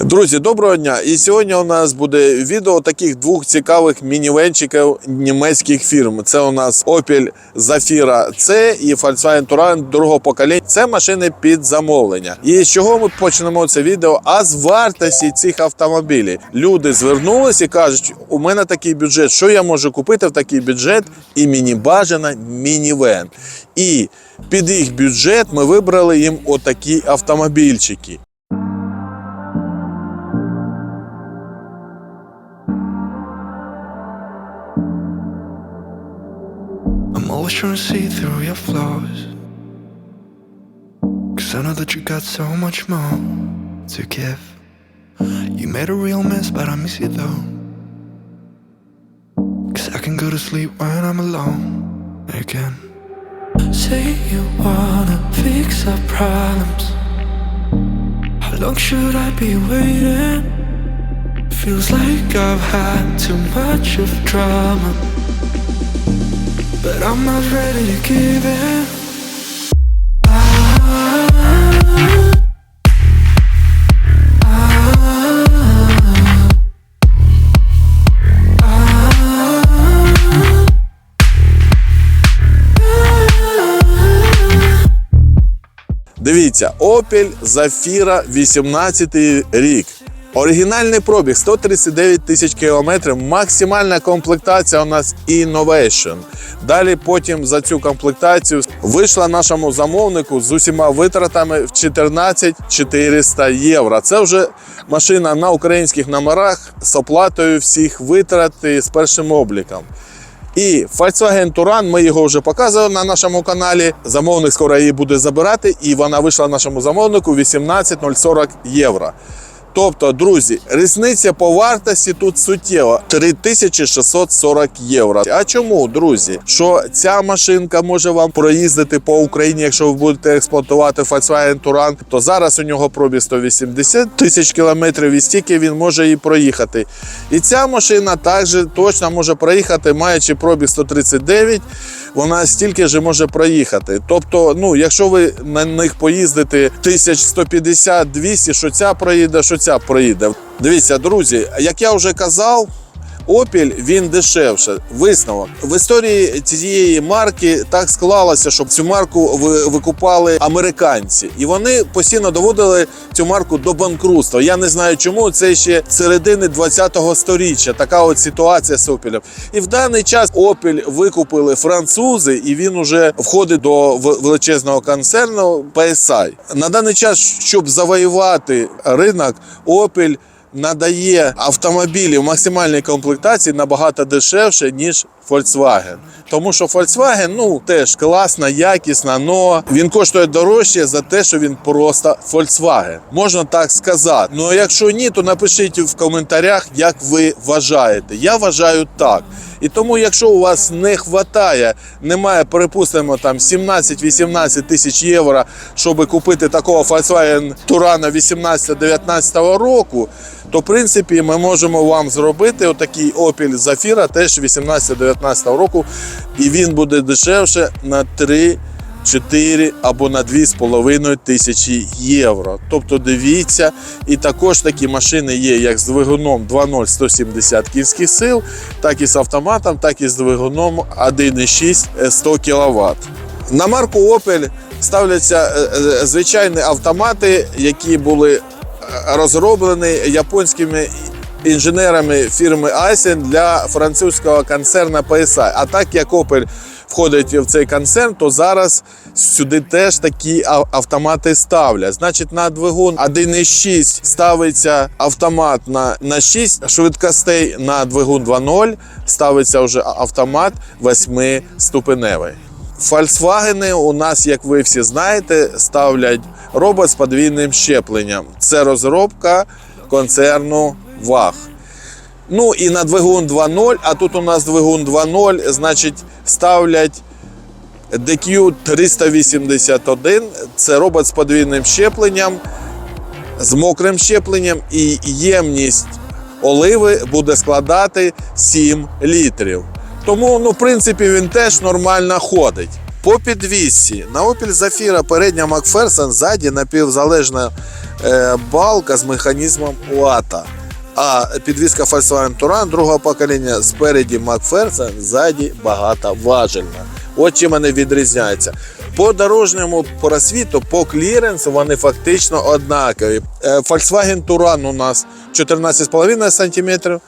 Друзі, доброго дня! І сьогодні у нас буде відео таких двох цікавих мінівенчиків німецьких фірм. Це у нас Opel Zafira C і Volkswagen Touran другого покоління. Це машини під замовлення. І з чого ми почнемо це відео? А з вартості цих автомобілів. Люди звернулися і кажуть: у мене такий бюджет. Що я можу купити в такий бюджет? І мені бажано мінівен. І під їх бюджет ми вибрали їм отакі автомобільчики. Always trying to see through your flaws. Cause I know that you got so much more to give. You made a real mess, but I miss you though. Cause I can go to sleep when I'm alone again. Say you wanna fix our problems. How long should I be waiting? Feels like I've had too much of drama. But I'm not ready to give in. Дивіться, Opel Zafira 18 рік. Оригінальний пробіг 139 тисяч кілометрів. Максимальна комплектація у нас Innovation. Далі потім за цю комплектацію вийшла нашому замовнику з усіма витратами в 14 400 євро. Це вже машина на українських номерах з оплатою всіх витрат і з першим обліком. І Volkswagen Touran, ми його вже показували на нашому каналі. Замовник скоро її буде забирати, і вона вийшла нашому замовнику 18040 євро. Тобто, друзі, різниця по вартості тут суттєва 3640 євро. А чому, друзі? Що ця машинка може вам проїздити по Україні, якщо ви будете експлуатувати Volkswagen Touran, то зараз у нього пробіг 180 тисяч кілометрів і стільки він може і проїхати. І ця машина також точно може проїхати, маючи пробіг 139, вона стільки ж може проїхати. Тобто, ну, якщо ви на них поїздите 1150-200, що ця проїде, що ця проїде. Дивіться, друзі, як я вже казав. Opel він дешевше. Висновок в історії цієї марки так склалося, щоб цю марку викупали американці, і вони постійно доводили цю марку до банкрутства. Я не знаю, чому це ще середини 20-го сторіччя. Така от ситуація з Opel. І в даний час Opel викупили французи, і він уже входить до величезного концерну PSI. На даний час, щоб завоювати ринок, Opel надає автомобілі в максимальній комплектації набагато дешевше, ніж Volkswagen. Тому що Volkswagen ну, теж класна, якісна, але він коштує дорожче за те, що він просто Volkswagen. Можна так сказати. Ну якщо ні, то напишіть в коментарях, як ви вважаєте. Я вважаю так. І тому, якщо у вас не вистачає, немає, припустимо, там 17-18 тисяч євро, щоб купити такого Volkswagen Турана 18-19 року, то в принципі ми можемо вам зробити отакий Opel Zafira теж 18-19 року, і він буде дешевше на 3 4 або на 2,5 тисячі євро. Тобто дивіться, і також такі машини є як з двигуном 2.0 170 кінських сил, так і з автоматом, так і з двигуном 1.6 100 кВт. На марку Opel ставляться е, е, звичайні автомати, які були е, розроблені японськими інженерами фірми Айсен для французького концерну PSI. А так як Opel входить в цей концерн, то зараз сюди теж такі автомати ставлять. Значить, на двигун 1.6 ставиться автомат на, на 6 швидкостей, на двигун 2.0 ставиться вже автомат 8-ступеневий. Volkswagen у нас, як ви всі знаєте, ставлять робот з подвійним щепленням. Це розробка концерну ВАГ. Ну і на двигун 2.0, а тут у нас двигун 2.0, значить, ставлять DQ 381. Це робот з подвійним щепленням, з мокрим щепленням, і ємність оливи буде складати 7 літрів. Тому, ну, в принципі, він теж нормально ходить. По підвісці на Opel Zafira передня Макферсон ззаді напівзалежна е, балка з механізмом УАТА. А підвізка Volkswagen Touran другого покоління спереді Макферсон, ззаді багатоважельна. От чим вони відрізняються. По дорожньому просвіту, по кліренсу вони фактично однакові. Е, Volkswagen Touran у нас 14,5 см,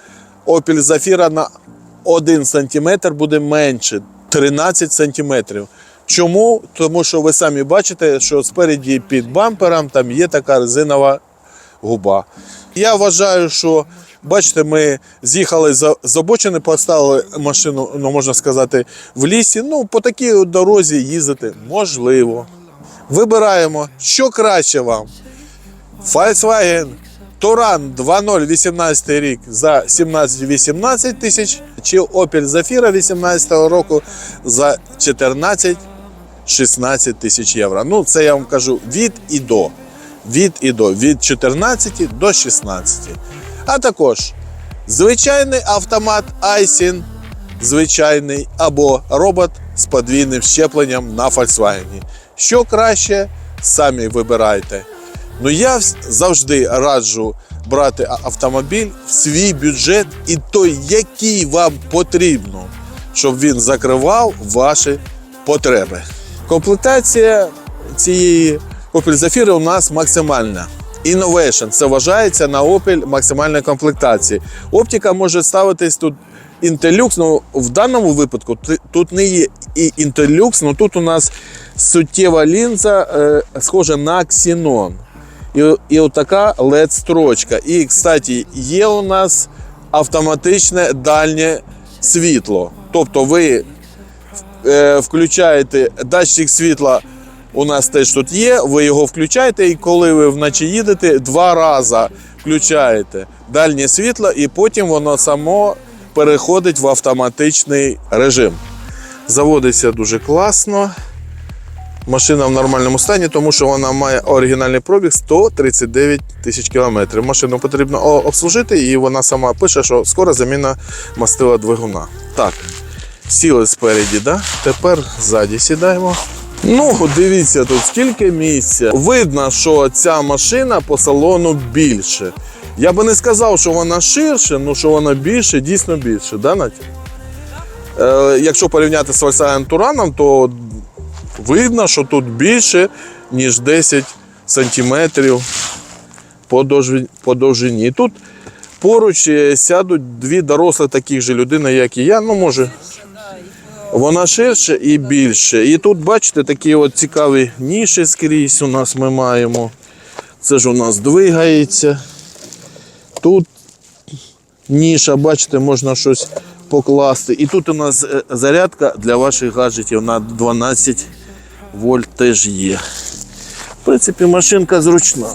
Opel Zafira на 1 см буде менше 13 см. Чому? Тому що ви самі бачите, що спереді під бампером там є така резинова губа. Я вважаю, що бачите, ми з'їхали з обочини, поставили машину, ну можна сказати, в лісі. Ну, по такій дорозі їздити можливо. Вибираємо, що краще вам. Volkswagen Touran 2.0 18 рік за 17-18 тисяч, чи Opel Zafira 18 року за 14-16 тисяч євро. Ну, це я вам кажу від і до. Від і до. Від 14 до 16. А також звичайний автомат Aisin, звичайний або робот з подвійним щепленням на Volkswagen. Що краще, самі вибирайте. Ну я завжди раджу брати автомобіль в свій бюджет і той, який вам потрібно, щоб він закривав ваші потреби. Комплектація цієї Opel Zafira у нас максимальна. Innovation це вважається на Opel максимальної комплектації. Оптика може ставитись тут Intelux, ну в даному випадку тут не є і Intelux, ну тут у нас суттєва лінза, е, схожа на Xenon. І, і отака led строчка. І, кстати, є у нас автоматичне дальнє світло. Тобто ви е, включаєте датчик світла. У нас теж тут є. Ви його включаєте, і коли ви вночі їдете, два рази включаєте дальнє світло, і потім воно само переходить в автоматичний режим. Заводиться дуже класно. Машина в нормальному стані, тому що вона має оригінальний пробіг 139 тисяч кілометрів. Машину потрібно обслужити, і вона сама пише, що скоро заміна мастила двигуна. Так, сіли спереді, да? тепер ззаді сідаємо. Ну, дивіться, тут скільки місця. Видно, що ця машина по салону більше. Я би не сказав, що вона ширше, але що вона більше, дійсно більше, да, Надя? Е, якщо порівняти з Volkswagen Touran, то видно, що тут більше, ніж 10 сантиметрів по, довжині, тут поруч е, сядуть дві дорослі таких же людини, як і я. Ну, може, вона ширше і більше. І тут, бачите, такі от цікаві ніші скрізь у нас ми маємо. Це ж у нас двигається. Тут ніша, бачите, можна щось покласти. І тут у нас е, зарядка для ваших гаджетів на 12 вольт теж є. В принципі, машинка зручна.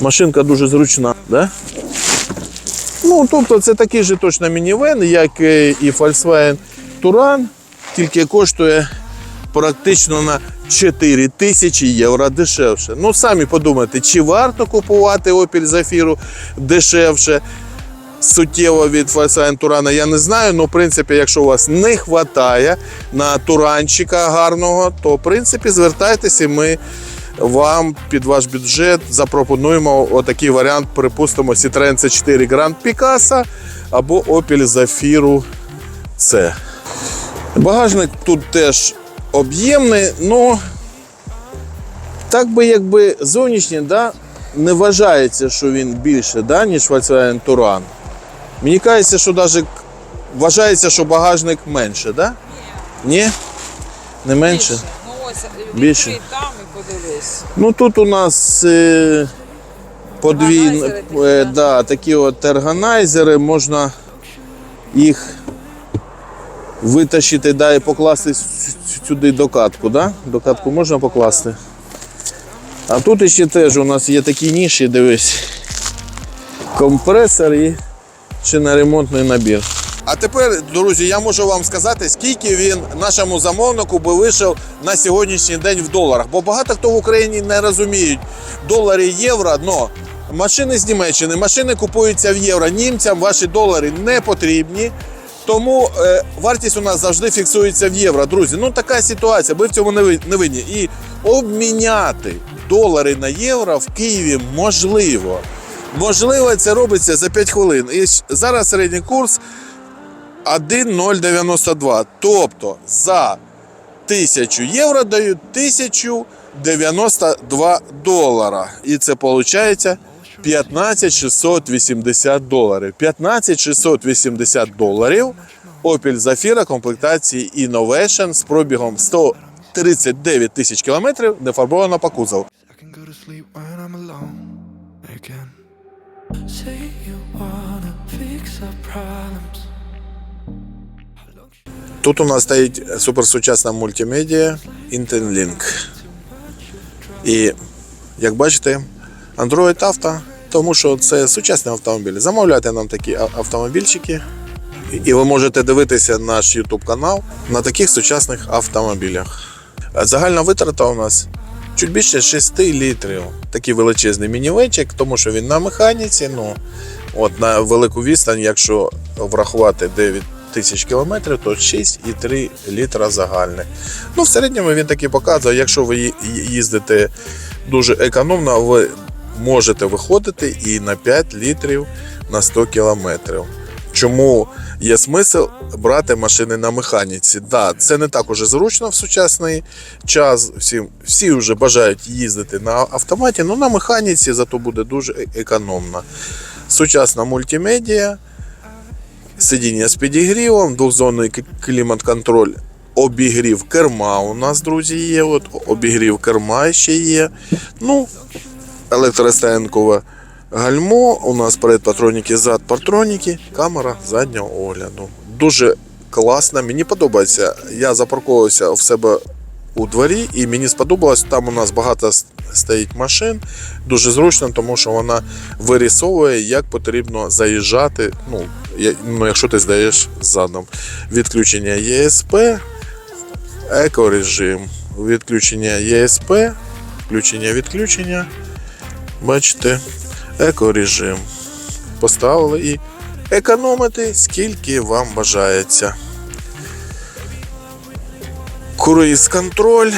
Машинка дуже зручна, да? Ну, тобто це такий же точно мінівен, як е, і Volkswagen Touran, тільки коштує практично на 4 тисячі євро дешевше. Ну, самі подумайте, чи варто купувати Opel Zafira дешевше, суттєво від Volkswagen Touran, я не знаю. Ну, в принципі, якщо у вас не вистачає на туранчика гарного, то в принципі звертайтеся, ми вам під ваш бюджет запропонуємо отакий варіант, припустимо, Citroen C4 Grand Picasso або Opel Zafira C. Багажник тут теж об'ємний, але так би якби зовнішній, да, не вважається, що він більше, да, ніж Volkswagen Touran. Мені кажеться, що навіть вважається, що багажник менше, да? Ні? Не менше? Більше. Ну ось Більше. відкрий там і подивись. Ну тут у нас е, подвійні, Органайзери такі, е, да? да, такі от органайзери, можна їх витащити да, і покласти сюди до катку. Да? До катку можна покласти. А тут ще теж у нас є такі ніші, дивись. Компресор і шиноремонтний набір. А тепер, друзі, я можу вам сказати, скільки він нашому замовнику би вийшов на сьогоднішній день в доларах. Бо багато хто в Україні не розуміють долари євро. Но машини з Німеччини, машини купуються в євро. Німцям ваші долари не потрібні. Тому е, вартість у нас завжди фіксується в євро. Друзі, ну така ситуація. Ви в цьому не винні. І обміняти долари на євро в Києві можливо. Можливо, це робиться за 5 хвилин. І зараз середній курс 1,092. Тобто за 1000 євро дають 1092 долара. І це виходить 15680 доларів. 15680 доларів Opel Zafira комплектації Innovation з пробігом 139 тисяч кілометрів, нефарбована по кузову. Тут у нас стоїть суперсучасна мультимедіа Intelink. І як бачите, Android Auto, тому що це сучасний автомобіль. Замовляйте нам такі автомобільчики, і- ви можете дивитися наш YouTube канал на таких сучасних автомобілях. Загальна витрата у нас чуть більше 6 літрів. Такий величезний мінівечик, тому що він на механіці. Ну, от на велику відстань, якщо врахувати 9 тисяч кілометрів, то 6,3 літра загальне. Ну, в середньому він таки показує, якщо ви їздите дуже економно, ви можете виходити і на 5 літрів на 100 кілометрів. Чому є смисл брати машини на механіці? Да, це не так уже зручно в сучасний час. Всі, всі вже бажають їздити на автоматі, але на механіці зато буде дуже е- економно. Сучасна мультимедіа, сидіння з підігрівом, двохзонний клімат-контроль, обігрів керма у нас, друзі, є. От, обігрів керма ще є. Ну, електростоянкове гальмо, у нас перед патроніки, зад патроніки, камера заднього огляду. Дуже класно, мені подобається. Я запарковувався в себе у дворі і мені сподобалось. Там у нас багато стоїть машин. Дуже зручно, тому що вона вирісовує, як потрібно заїжджати. Ну, ну якщо ти здаєш задом. Відключення ЄСП, екорежим, відключення ЄСП, включення відключення. Бачите, екорежим. Поставили і економити, скільки вам бажається. Круїз контроль.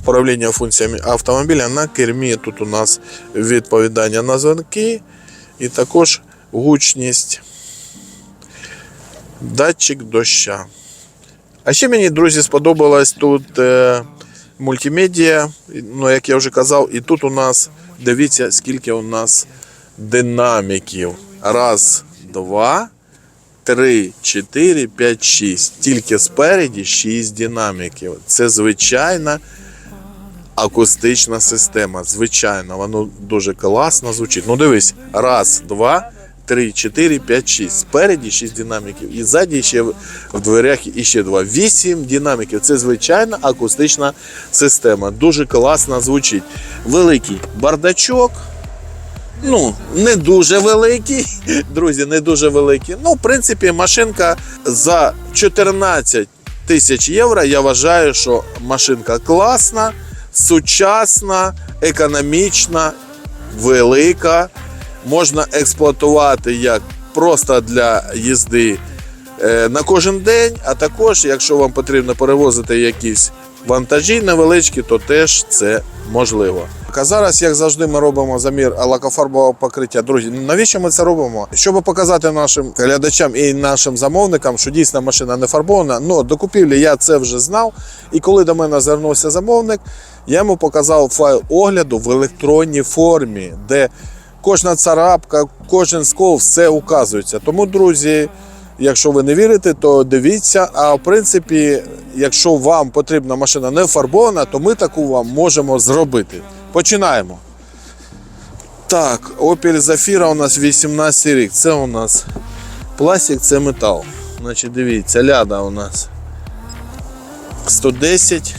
Управління функціями автомобіля на кермі. Тут у нас відповідання на дзвонки і також гучність. Датчик доща. А ще мені, друзі, сподобалось тут е, мультимедіа. Ну, як я вже казав, і тут у нас дивіться, скільки у нас динаміків. Раз, два, три, чотири, п'ять, шість. Тільки спереді шість динаміків. Це звичайна акустична система. Звичайно, воно дуже класно звучить. Ну дивись, раз, два, три, чотири, п'ять, шість. Спереді шість динаміків. І ззаді ще в дверях іще два. Вісім динаміків. Це звичайна акустична система. Дуже класно звучить. Великий бардачок. Ну, не дуже великий, друзі, не дуже великий. Ну, в принципі, машинка за 14 тисяч євро. Я вважаю, що машинка класна, сучасна, економічна, велика. Можна експлуатувати як просто для їзди е, на кожен день, а також, якщо вам потрібно перевозити якісь вантажі невеличкі, то теж це можливо. А зараз, як завжди, ми робимо замір лакофарбового покриття. Друзі, навіщо ми це робимо? Щоб показати нашим глядачам і нашим замовникам, що дійсно машина не фарбована. Ну, до купівлі я це вже знав. І коли до мене звернувся замовник, я йому показав файл огляду в електронній формі, де кожна царапка, кожен скол, все указується. Тому, друзі, якщо ви не вірите, то дивіться. А в принципі, якщо вам потрібна машина не фарбована, то ми таку вам можемо зробити. Починаємо. Так, Opel Zafira у нас 18 рік. Це у нас пластик, це метал. Значить, дивіться, ляда у нас 110.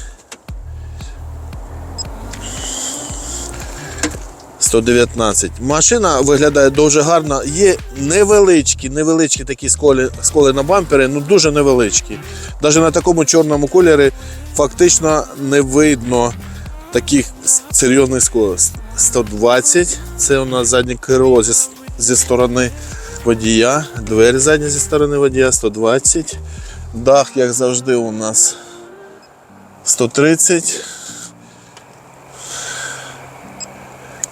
119. Машина виглядає дуже гарно. Є невеличкі, невеличкі такі сколи, сколи на бампері, ну дуже невеличкі. Навіть на такому чорному кольорі фактично не видно таких серйозних скол. 120. Це у нас заднє крило зі, зі сторони водія. Двері задні зі сторони водія 120. Дах, як завжди, у нас 130.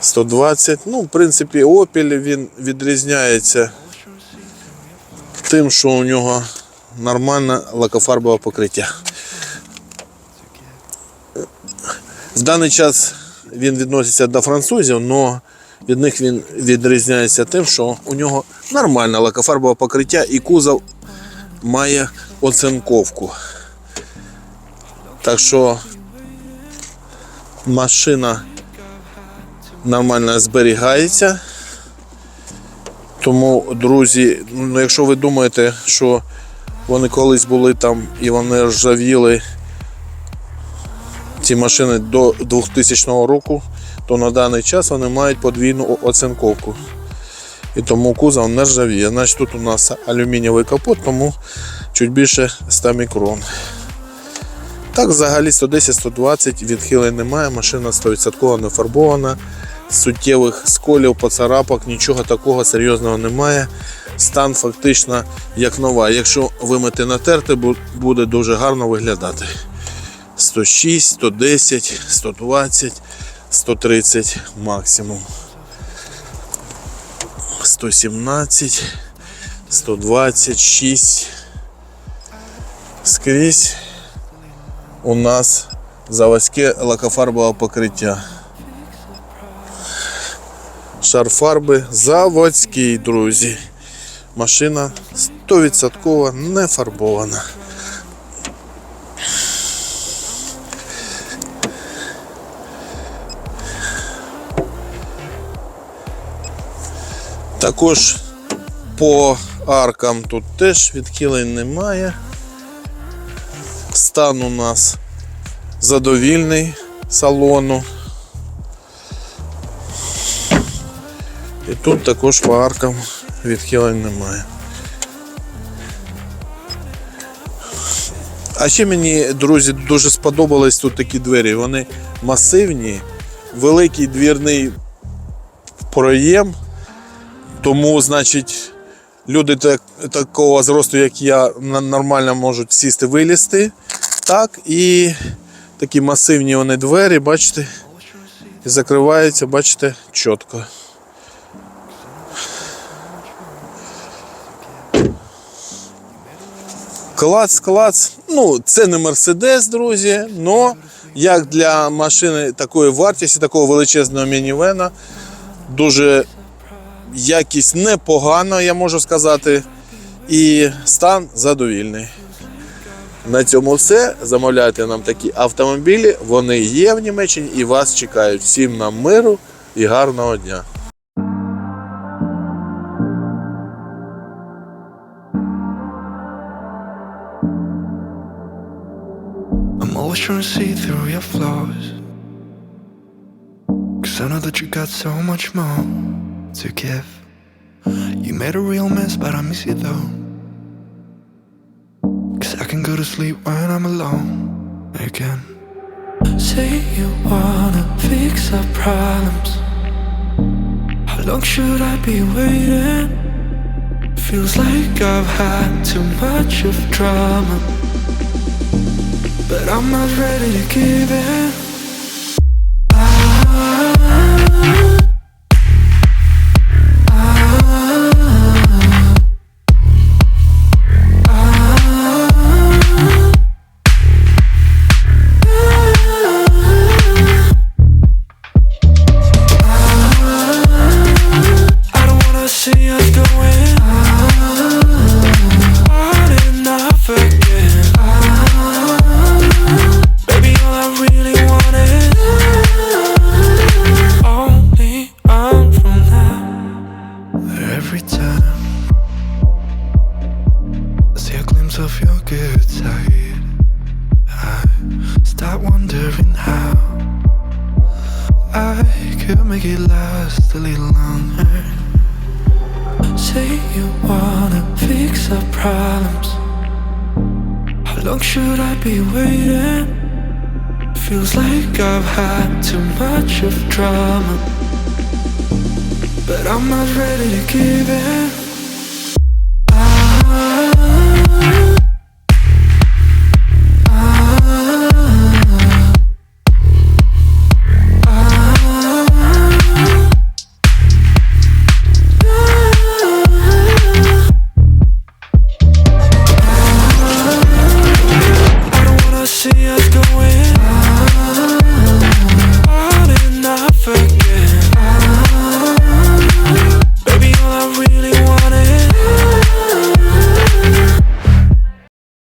120. Ну, в принципі, Opel він відрізняється тим, що у нього нормальне лакофарбове покриття. В даний час він відноситься до французів, але від них він відрізняється тим, що у нього нормальне лакофарбове покриття і кузов має оцинковку. Так що машина нормально зберігається. Тому, друзі, ну, якщо ви думаєте, що вони колись були там і вони ржавіли ці машини до 2000 року, то на даний час вони мають подвійну о- оцинковку. І тому кузов не ржавіє. Значить тут у нас алюмінієвий капот, тому чуть більше 100 мікрон. Так, взагалі 110-120 відхилень немає, машина 100% не фарбована, суттєвих сколів, поцарапок, нічого такого серйозного немає. Стан фактично як нова. Якщо вимити натерти, буде дуже гарно виглядати. 106, 110, 120, 130 максимум. 117, 126. Скрізь у нас заводське лакофарбове покриття. Шар фарби заводський, друзі. Машина 100% не фарбована. Також по аркам тут теж відхилень немає. Стан у нас задовільний салону. Тут також по аркам відхилень немає. А ще мені, друзі, дуже сподобались тут такі двері. Вони масивні, великий двірний проєм. Тому, значить, люди так, такого зросту, як я, нормально можуть сісти, вилізти. Так, і такі масивні вони двері, бачите, закриваються, бачите, чітко. Клац, клац. Ну, це не Мерседес, друзі, але як для машини такої вартості, такого величезного мінівена, дуже якість непогана, я можу сказати, і стан задовільний. На цьому все. Замовляйте нам такі автомобілі. Вони є в Німеччині і вас чекають. Всім нам миру і гарного дня. Trying to see through your flaws. Cause I know that you got so much more to give. You made a real mess, but I miss you though. Cause I can go to sleep when I'm alone again. Say you wanna fix our problems. How long should I be waiting? Feels like I've had too much of drama. But I'm not ready to give in. Too much of drama. But I'm not ready to give in. Ah.